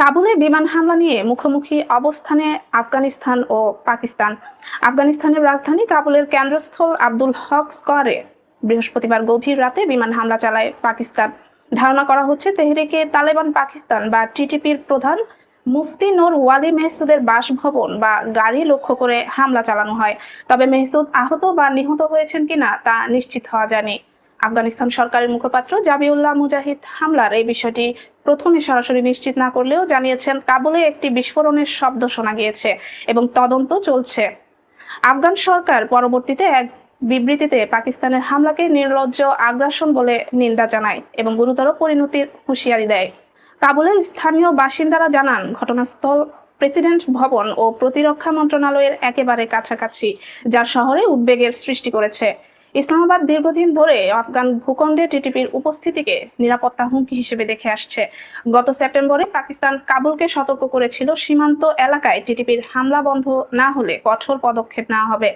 কাবুলে বিমান হামলা নিয়ে মুখোমুখি অবস্থানে আফগানিস্তান ও পাকিস্তান। আফগানিস্তানের রাজধানী কাবুলের কেন্দ্রস্থল আব্দুল হক স্কোয়ারে বৃহস্পতিবার গভীর রাতে বিমান হামলা চালায় পাকিস্তান। ধারণা করা হচ্ছে তেহরিকে তালেবান পাকিস্তান বা টিটিপির প্রধান মুফতি নূর ওয়ালি মেহসুদের বাসভবন বা গাড়ি লক্ষ্য করে হামলা চালানো হয়। তবে মেহসুদ আহত বা নিহত হয়েছেন কিনা তা নিশ্চিত হওয়া যায়নি। আফগানিস্তান সরকারের মুখপাত্র জাবিউল্লাহ মুজাহিদ হামলার এই বিষয়টি প্রথমে সরাসরি নিশ্চিত না করলেও জানিয়েছেন, কাবুলে একটি বিস্ফোরণের শব্দ শোনা গিয়েছে এবং তদন্ত চলছে। আফগান সরকার পরবর্তীতে এক বিবৃতিতে পাকিস্তানের হামলাকে নির্লজ্জ, আগ্রাসন বলে নিন্দা জানায় এবং গুরুতর পরিণতির হুঁশিয়ারি দেয়। কাবুলের স্থানীয় বাসিন্দারা জানান, ঘটনাস্থল, প্রেসিডেন্ট ভবন ও প্রতিরক্ষা মন্ত্রণালয়ের একেবারে কাছাকাছি, যা শহরে উদ্বেগের সৃষ্টি করেছে। ইসলামাবাদ দীর্ঘদিন ধরে আফগান ভূখণ্ডে টিটিপির উপস্থিতিকে নিরাপত্তা হুমকি হিসেবে দেখে আসছে। গত সেপ্টেম্বরে পাকিস্তান কাবুলকে সতর্ক করেছিল সীমান্ত এলাকায় টিটিপির হামলা বন্ধ না হলে কঠোর পদক্ষেপ নেওয়া হবে।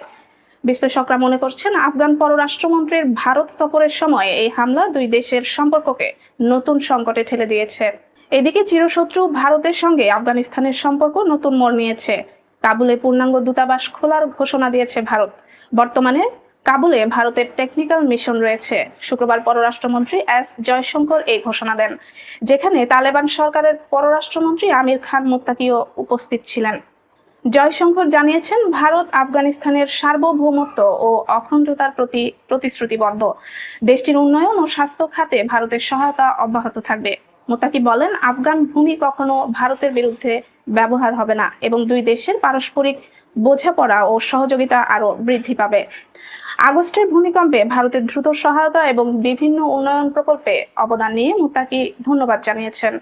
বিশ্লেষকরা মনে করছেন, আফগান পররাষ্ট্রমন্ত্রীর ভারত সফরের সময় এই হামলা দুই দেশের সম্পর্ককে নতুন সংকটে ঠেলে দিয়েছে। এদিকে চিরশত্রু ভারতের সঙ্গে আফগানিস্তানের সম্পর্ক নতুন মোড় নিয়েছে। কাবুলে পূর্ণাঙ্গ দূতাবাস খোলার ঘোষণা দিয়েছে ভারত। বর্তমানে কাবুলে ভারতের টেকনিক্যাল মিশন রয়েছে। শুক্রবার পররাষ্ট্রমন্ত্রী এস জয়শঙ্কর এই ঘোষণা দেন, যেখানে তালেবান সরকারের পররাষ্ট্রমন্ত্রী আমির খান মুত্তাকিও উপস্থিত ছিলেন। জয়শঙ্কর জানিয়েছেন, ভারত আফগানিস্তানের সার্বভৌমত্ব ও অখণ্ডতার প্রতি প্রতিশ্রুতিবদ্ধ। দেশটির উন্নয়ন ও স্বাস্থ্য খাতে ভারতের সহায়তা অব্যাহত থাকবে। মোত্তাকি বলেন, আফগান ভূমি কখনো ভারতের বিরুদ্ধে ব্যবহার হবে না এবং দুই দেশের পারস্পরিক বোঝাপড়া ও সহযোগিতা আরও বৃদ্ধি পাবে। আগস্টের ভূমিকম্পে ভারতের দ্রুত সহায়তা এবং বিভিন্ন উন্নয়ন প্রকল্পে অবদান নিয়ে মুত্তাকি ধন্যবাদ জানিয়েছেন।